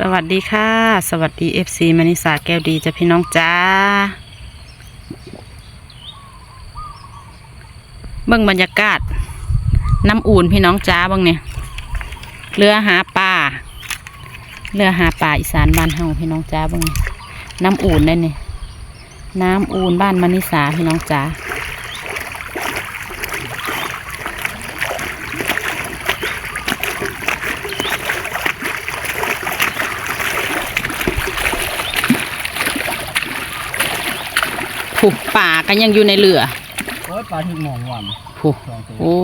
สวัสดีค่ะ สวัสดี FC มณิสาแก้วดีจ้ะพี่น้องจ้าเบิ่งบรรยากาศ น้ำอุ่นพี่น้องจ้าเบิ่งเนี่ยเรือหาปลาเรือหาปลาอีสานบ้านเฮาพี่น้องจ้าเบิ่งนี่น้ำอุ่นได้เนี่ยน้ำอุ่นบ้านมณิสาพี่น้องจ้า ผูกป่ากันยังอยู่ในเรือโอ้ยปลาถึงหมองวันผูกสองตัวโอ้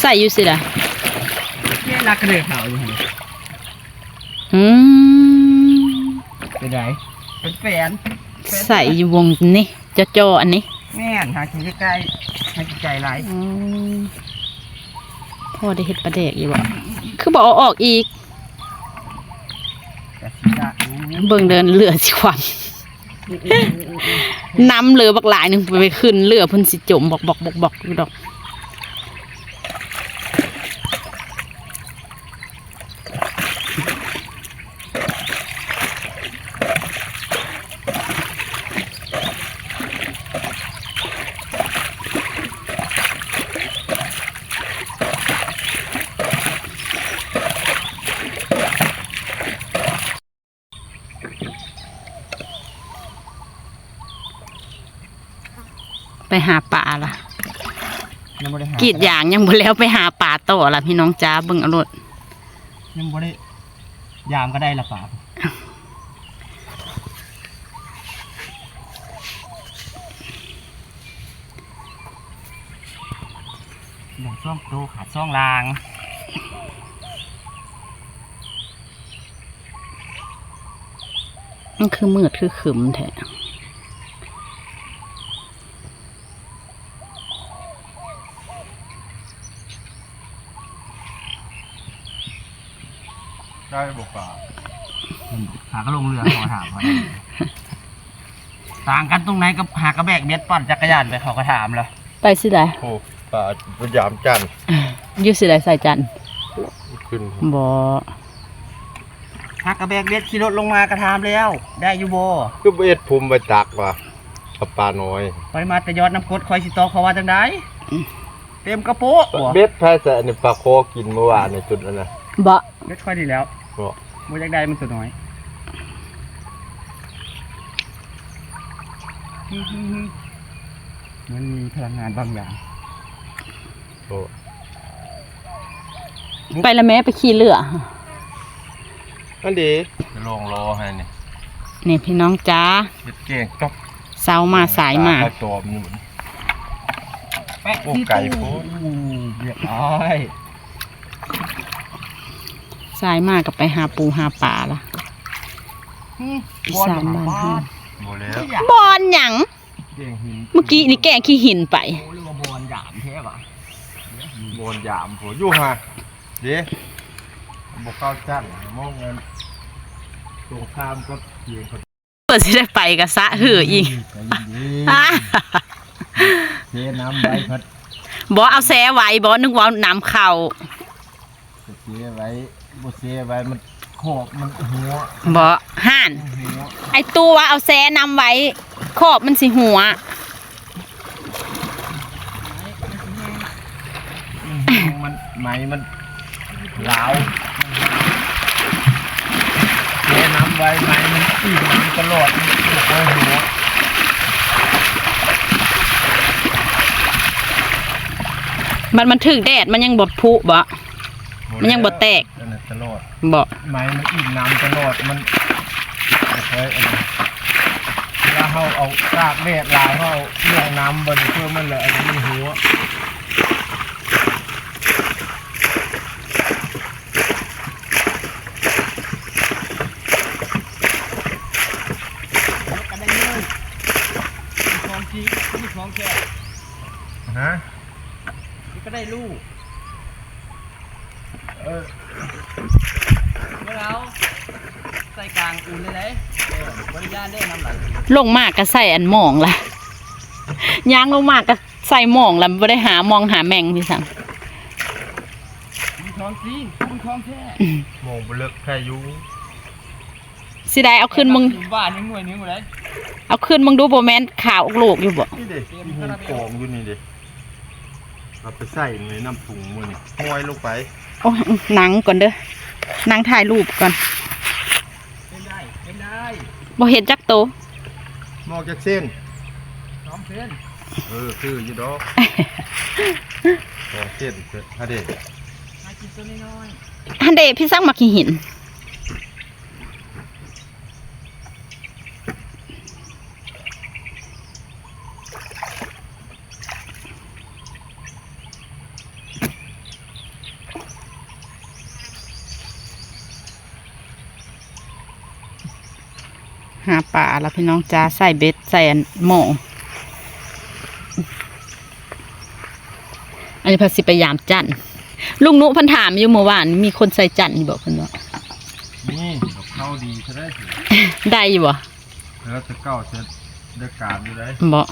ใส่อยู่สิล่ะเนี่ยรักกระเดือกขาวอยู่หั่นอืมเป็นไรเป็นแฟนใส่อยู่วงนี่จะจออันนี้แม่นหากินใกล้ๆให้ใจไหลายอืมพ่อได้เห็ดปลาแดกอยู่บ่คือบอกเอาออกอีกแต่สิจะ เบิ่งเดินเรือสิความน้ำเรือบักหลายหนึ่งไปขึ้นเรือเพุ่นสิจมบอกบอกบอกบอกอยู่ดอก ไปหาปลาล่ะยังบ่ได้หากรีดยางยังบ่แล้วไปหาปลาต่อล่ะพี่น้องจ้าเบิ่งเอารมณ์ยังบ่ได้ยามก็ได้ละป่าหนึ่งช่องโตขาดช่องลางมันคือมืดคือขึมแท้ ได้บอกป่าหากระลงเรือขอถามว่าต่างกันตรงไหนกับหากระแบกเบ็ดปั่นจักรยานไปเขาก็ถามแล้วไปสิได้โอ้ป่าพยายามจันทร์อยู่สิได้ใส่จันทร์ขึ้นบ่หากระแบกเบ็ดขี่รถลงมากระถามแล้ว ได้อยู่โบก็เบ็ดภูมิไปตักว่ะกับปลาน้อยไปมาแต่ยอดน้ำกรดคอยสิตอกเขาว่าจังไดเต็มกระโปุกเบ็ดแพ้แต่ในปลาโคกินเมื่อวานในจุดนั้นนะบ่เบ็ดคอยดีแล้ว บอกบ่จักได้มันตัวน้อยมันมีพลังงานบางอย่างโอ้ไปละแม่ไปขี่เรืออันดีลงรอให้นี่นี่พี่น้องจ้าเบ็ดเก่งจ๊อกเสามาสายมาตัวมันอยู่แปะโอ้ที่ไก่ตู้โพดเรียบร้อย สายมากับไปหาปูหาปลาล่ะอีสานบ้านเฮาโมแล้วบอลหยังเก่งหินเมื่อกี้นี่แกล้งขี้หินไปโอ้เรียกว่าบอลหยามแท้ปะโมนยามโผอยู่ฮะเดี๋ยวบอกเข้าจันทร์มองเงินตรงข้ามก็เพียงคนเปิดสิได้ไปกับสะหืออีกใจเย็นๆเทน้ำใบพัดบ่เอาแซไว้บ่นึกว่าน้ำเข้า เสียไว้บ่เสียไว้มันขอบมันหัวบ่ห่าน หัวไอตัวเอาแซนำไว้ ขอบมันสิหัว มันไหมมันเหลาวเสียน้ำไว้ไหมมันตีน้ำตลอดมันโอ้ยหัวมันมันถึกแดดมันยังบดพุบ่ มันยังบ่แตกนั่นน่ะตลอดบ่ไหมมันอิ่มน้ำตลอดมันเคยเอาเวลาเขาเอาตากแดดลายเขาเอาเรื่องน้ำบนเพื่อมันเลยอันนี้หัวกันได้เลยมีของจริงมีของแค่ฮะนี่ก็ได้ลูก เออเมื่อเราใส่กลางอุ่นเลยเลยเออบริญาณได้น้ำไหลลงมากก็ใส่อันหมองล่ะย่างลงมากก็ใส่หมองล่ะบ่ได้หามองหาแมงพี่สังช้อนซีคุณช้อนแท้มองไปเลิกแค่อยูสิได้เอาขึ้นมึงอยู่บ้านยังหน่วยนึงหมดเลยเอาขึ้นมึงดูบ่แม่นข่าวโลกอยู่บ่นี่เด็กที่หูกองอยู่นี่เด็กเอาไปใส่ในน้ำถุงมือนี่ห้อยลงไป โอ้ยหนังก่อนเด้อหนังถ่ายรูปก่อนเป็นได้เป็นได้บ่เห็นจักโตมองจากเส้นสองเส้นเออคืออยู่ดอกสองเส้นเกิดฮะเด็กมากินตัวน้อยฮันเดพี่ซักมากี่หิน หาป่าแล้วพี่น้องจ้าใส่เบ็ดใส่อันหม้ออันนี้เพอสิไปยามจันทร์ลุงนุเพันถามอยู่เมื่อวานมีคนใส่จันทร์อยู่บอกเพิ่นว่านี่กับข้าวดีจะได้สิได้อยู่บ่แล้วจะเก้าจะได้การอยู่ได้บ่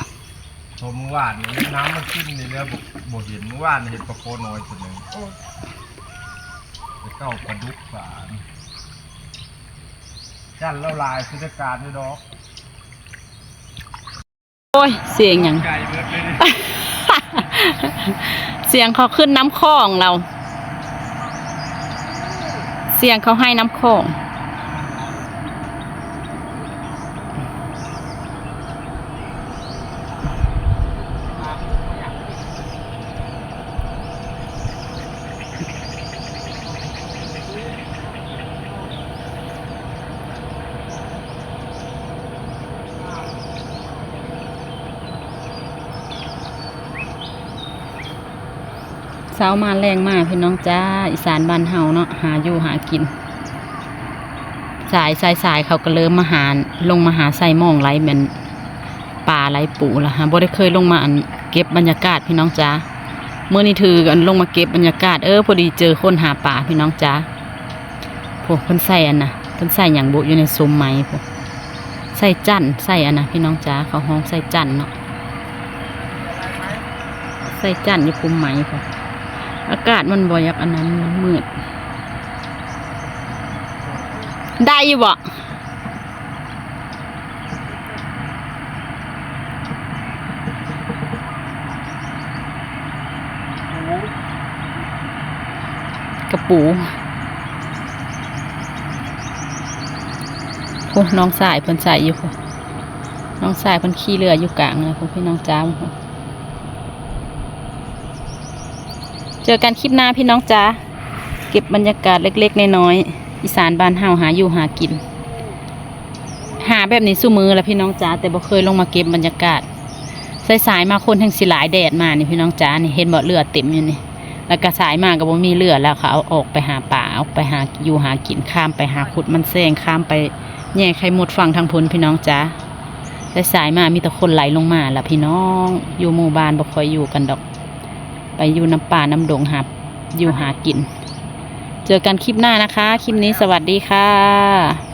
พอเมื่อวานนี้น้ำมันขึ้นนี่แล้วบ่บ่เห็นเมื่อวานเห็นปลาโคน้อยตัวหนึงจะเก้าปลาดุกสาร จันแล้วลายจะการด้วยดอกโอ้ย เสียงอยังไก่เบิดเลยเสียงเขาขึ้นน้ำคลองเรา เสียงเขาให้น้ำคลอง เช้ามาแรงมากพี่น้องจ้าอีสานบ้านเฮาเนาะหาอยู่หากิน สายสายสายเขาก็เริ่มมาหาลงมาหาใส่หมองไรเหมือนป่าไรปูละฮะบ่ได้เคยลงมาอันเก็บบรรยากาศพี่น้องจ้าเมื่อนี้ถือกันลงมาเก็บบรรยากาศเออพอดีเจอคนหาป่าพี่น้องจ้าพวกเพิ่นใส่อันน่ะเพิ่นใส่หยังบุอยู่ในซุ้มไม้พวกใส่จันทร์ใส่อันนะพี่น้องจ้าเขาห้องใส่จันทร์เนาะใส่จันทร์อยู่คุมไม้พวก อากาศมันบ่อยากอันนั้นมันมืด ได้อยู่บ่กระปูโอ้น้องสายเพิ่นใส่อยู่พุ่นน้องสายเพิ่นขี่เรืออยู่กลางเลยพวกพี่น้องจ้าพุ่น เจอกันคลิปหน้าพี่น้องจ้าเก็บบรรยากาศเล็กๆน้อยๆอีสานบ้านเฮาหาอยู่หากิน หาแบบนี้สู้มือแล้วพี่น้องจ้าแต่บ่เคยลงมาเก็บบรรยากาศสายๆมาคนทั้งสิหลายแดดมานี่พี่น้องจ้านี่เห็นบ่เรือเต็มอยู่นี่แล้วก็สายมาก็บ่มีเรือแล้วเขาเอาออกไปหาป่าออกไปหาอยู่หากินข้ามไปหาขุดมันแซงข้ามไปแย่ไข่หมดฝั่งทางพ้นพี่น้องจ้าสายมามีแต่คนไหลลงมาละพี่น้อง อยู่หมู่บ้านบ่ค่อยอยู่กันดอก ไปอยู่น้ำป่าน้ำดงหาอยู่หากิน เจอกันคลิปหน้านะคะ คลิปนี้สวัสดีค่ะ